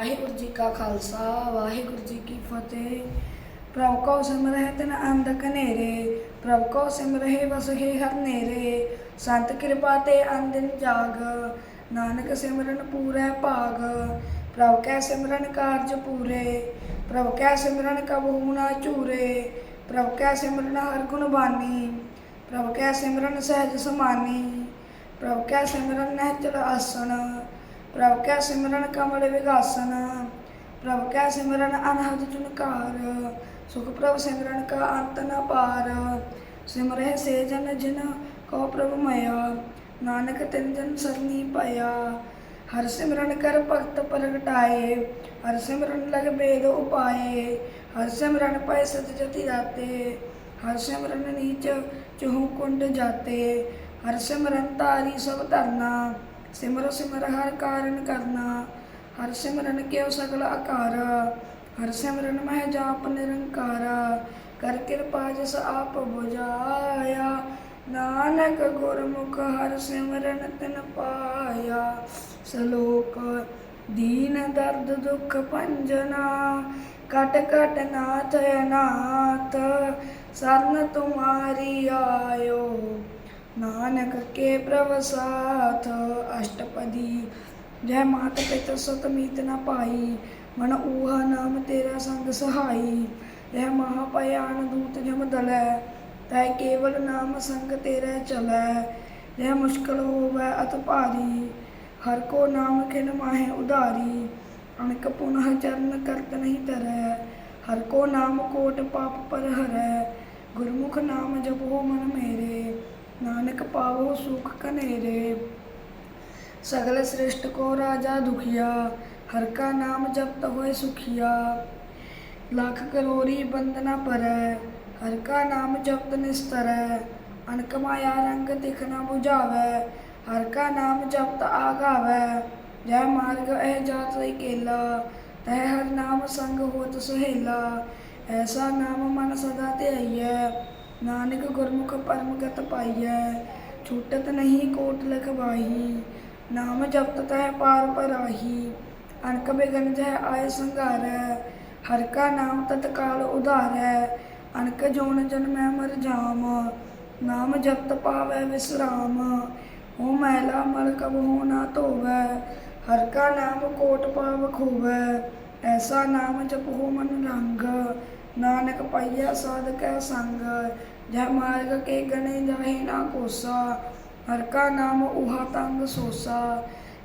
ਵਾਹਿਗੁਰੂ ਜੀ ਕਾ ਖਾਲਸਾ, ਵਾਹਿਗੁਰੂ ਜੀ ਕੀ ਫਤਿਹ। ਪ੍ਰਭ ਕੋ ਸਿਮਰਹਿ ਤਨ ਅੰਧ ਕਨੇਰੇ ਪ੍ਰਭ ਕੋ ਸਿਮਰਹਿ ਵਸਹਿ ਹਰ ਨੇਰੇ। ਸੰਤ ਕਿਰਪਾ ਤੇ ਅੰਦਿਨ ਜਾਗ, ਨਾਨਕ ਸਿਮਰਨ ਪੂਰੈ ਭਾਗ। ਪ੍ਰਭ ਕੈ ਸਿਮਰਨ ਕਾਰਜ ਪੂਰੇ, ਪ੍ਰਭ ਕੈ ਸਿਮਰਨ ਕਬਹੂ ਨਾ ਝੂਰੇ। ਪ੍ਰਭ ਕੈ ਸਿਮਰਨ ਹਰ ਗੁਣ ਬਾਨੀ, ਪ੍ਰਭ ਕੈ ਸਿਮਰਨ ਸਹਿਜ ਸਮਾਨੀ। ਪ੍ਰਭ ਕੈ ਸਿਮਰਨ ਨਹਿਚਲ ਆਸਣ ਪ੍ਰਭ ਕੈ ਸਿਮਰਨ ਕਮਲ ਵਿਗਾਸਨ, ਪ੍ਰਭ ਕੈ ਸਿਮਰਨ ਅਨਹਦ ਜੁਨਕਾਰ ਸੁਖ ਪ੍ਰਭ ਸਿਮਰਨ ਕਾ ਅੰਤ ਨ ਪਾਰ, ਸਿਮਰਹਿ ਸੇ ਜਨ ਜਿਨ ਕੋ ਪ੍ਰਭ ਮਇਆ, ਨਾਨਕ ਤਿਨ ਜਨ ਸਰਨੀ ਪਾਇਆ ਹਰ ਸਿਮਰਨ ਕਰ ਭਗਤ ਪ੍ਰਗਟਾਏ, ਹਰ ਸਿਮਰਨ ਲਗ ਬੇਦ ਉਪਾਏ, ਹਰ ਸਿਮਰਨ ਪੈ ਸਤ ਜਤੀ ਜਾਤੇ ਹਰ ਸਿਮਰਨ ਨੀਚ ਚਹੂ ਕੁੰਡ ਜਾਤੇ, ਹਰ ਸਿਮਰਨ ਤਾਰੀ ਸਭ ਧਰਨਾ। ਸਿਮਰ ਸਿਮਰ ਹਰ ਕਾਰਨ ਕਰਨਾ, ਹਰ ਸਿਮਰਨ ਕਿਉ ਸਗਲ ਆਕਾਰ, ਹਰ ਸਿਮਰਨ ਮਹਿ ਜਾਪ ਨਿਰੰਕਾਰ, ਕਰ ਕਿਰਪਾ ਜਿਸ ਆਪ ਬੁਝਾਇਆ, ਨਾਨਕ ਗੁਰਮੁਖ ਹਰ ਸਿਮਰਨ ਤਿਨ ਪਾਇਆ, ਸਲੋਕ ਦੀਨ ਦਰਦ ਦੁਖ ਭੰਜਨਾ, ਕਟ ਕਟ ਨਾਥ ਅਨਾਥ, ਸਰਨ ਤੁਮਾਰੀ ਆਇਓ। ਨਾਨਕ ਕੇ ਪ੍ਰਭ ਸਾਥ ਅਸ਼ਟਪਦੀ ਜੈ ਮਾਤ ਪਿਤਾ ਸਤ ਮੀਤ ਨ ਪਾਈ ਮਨ ਊਹਾ ਨਾਮ ਤੇਰਾ ਸੰਗ ਸਹਾਈ ਜੈ ਮਹਾ ਭਿਆਨ ਦੂਤ ਜਮ ਦਲੈ ਤੈ ਕੇਵਲ ਨਾਮ ਸੰਗ ਤੇਰੇ ਚਲੈ ਜੈ ਮੁਸ਼ਕਲ ਹੋਵੈ ਅਤ ਭਾਰੀ ਹਰ ਕੋ ਨਾਮ ਖਿਨ ਮਾਹੇ ਉਧਾਰੀ ਅਨਕ ਪੁਨਹ ਚਰਨ ਕਰਤ ਨਹੀਂ ਤਰੈ ਹਰ ਕੋ ਨਾਮ ਕੋਟ ਪਾਪ ਪਰ ਹਰੈ ਗੁਰਮੁਖ ਨਾਮ ਜਪੋ ਮਨ ਮੇਰੇ ਨਾਨਕ ਪਾਵੋ ਸੁਖ ਕਨੇਰੇ ਸਗਲ ਸ੍ਰਿਸ਼ਟ ਕੋ ਰਾਜਾ ਦੁਖੀਆ, ਹਰ ਕਾ ਨਾਮ ਜਪਤ ਹੋਏ ਸੁਖੀਆ। ਲੱਖ ਕਰੋੜੀ ਬੰਦਨਾ ਪਰੈ, ਹਰ ਕਾ ਨਾਮ ਜਪਤ ਨਿਸਤਰੈ। ਅਨਕ ਮਾਇਆ ਰੰਗ ਤਿਖ ਨਾ 부ਝਾਵੈ ਹਰ ਕਾ ਨਾਮ ਜਪਤ ਆਗਾਵੈ। ਜੈ ਮਾਰਗ ਇਹ ਜਾਤ ਇਕੇਲਾ ਤੈ ਹਰ ਨਾਮ ਸੰਗ ਹੋਤ ਸੁਹੇਲਾ। ਐਸਾ ਨਾਮ ਮਨ ਸਦਾ ਧਿਆਈਐ ਨਾਨਕ ਗੁਰਮੁਖ ਪਰਮਗਤ ਪਾਈਐ, ਛੂਟਤ ਨਹੀਂ ਕੋਟ ਲਖਵਾਹੀ, ਨਾਮ ਜਪਤ ਤੈ ਪਾਰ ਪਰਾਹੀ, ਅਣਕ ਬਿਗਨ ਜੈ ਆਏ ਸੰਘਾਰੈ, ਹਰ ਕਾ ਨਾਮ ਤਤਕਾਲ ਉਧਾਰੈ, ਅਣਕ ਜੋਨ ਜਨਮੈ ਮਰ ਜਾਮ, ਨਾਮ ਜਪਤ ਪਾਵੈ ਵਿਸਰਾਮ, ਹੋ ਮੈਲਾ ਮਲ ਕਬਹੂ ਨਾ ਧੋਵੈ, ਹਰ ਕਾ ਨਾਮ ਕੋਟ ਪਾਵ ਖੋਵੈ, ਐਸਾ ਨਾਮ ਜਪ ਹੋ ਮਨ ਰੰਗ ਨਾਨਕ ਪਾਈਆ ਸਾਧਕੈ ਸੰਗ ਜੈ ਮਾਰਗ ਕੇ ਗਣੇ ਜਾਹੇ ਨਾ ਕੋਸਾ, ਹਰ ਕਾ ਨਾਮ ਉਹਾ ਤੰਗ ਸੋਸਾ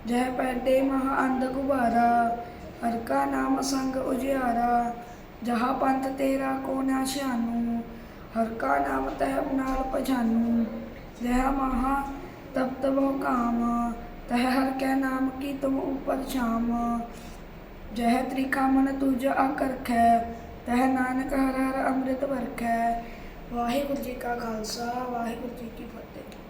ਜੈ ਪੈਡੇ ਮਹਾ ਅੰਧ ਗੁਬਾਰਾ, ਹਰ ਕਾ ਨਾਮ ਸੰਗ ਉਜਿਆਰਾ, ਜਹਾ ਪੰਥ ਤੇਰਾ ਕੋ ਨਾ ਸ਼ਾਨੂ ਹਰ ਕਾ ਨਾਮ ਤਹਿ ਨਾਲ ਪਛਾਨੂ, ਜਹ ਮਹਾ ਤਪ ਬਹੁ ਕਾਮ, ਤਹ ਹਰ ਕੈ ਨਾਮ ਕੀ ਤੁਮ ਉਪਰ ਛਾਮ, ਜਹ ਤ੍ਰਿਕਾ ਮਨ ਤੁਜ ਆਕਰਖੈ ਤਹ ਨਾਨਕ ਹਰ ਹਰ ਅੰਮ੍ਰਿਤ ਵਰਖੈ। ਵਾਹਿਗੁਰੂ ਜੀ ਕਾ ਖਾਲਸਾ ਵਾਹਿਗੁਰੂ ਜੀ ਕੀ ਫਤਿਹ।